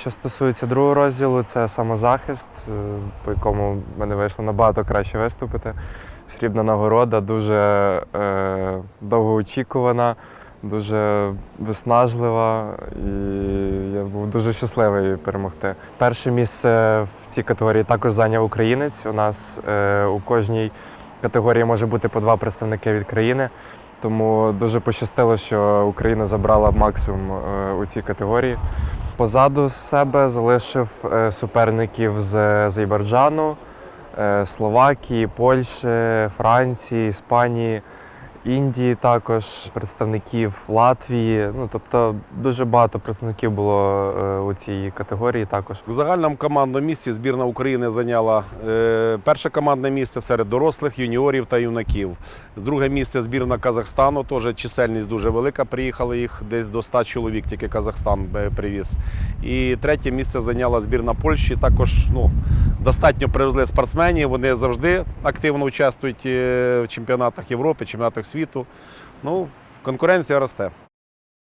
Що стосується другого розділу, це самозахист, е, по якому мене вийшло набагато краще виступити. Срібна нагорода дуже е, довгоочікувана, дуже виснажлива, і я був дуже щасливий перемогти. Перше місце в цій категорії також зайняв українець. У нас е, у кожній категорії може бути по два представники від країни. Тому дуже пощастило, що Україна забрала максимум е, у цій категорії. Позаду себе залишив е, суперників з Азербайджану, е, Словакії, Польщі, Франції, Іспанії, Індії також, представників Латвії. Ну тобто дуже багато представників було е, у цій категорії також. В загальному командному місці збірна України зайняла е, перше командне місце серед дорослих, юніорів та юнаків. Друге місце збірна Казахстану, теж чисельність дуже велика. Приїхали їх десь до 100 чоловік, тільки Казахстан е, привіз. І третє місце зайняла збірна Польщі. Також ну, достатньо привезли спортсменів. Вони завжди активно участвують е, в чемпіонатах Європи, чемпіонатах світу. Ну, конкуренція росте.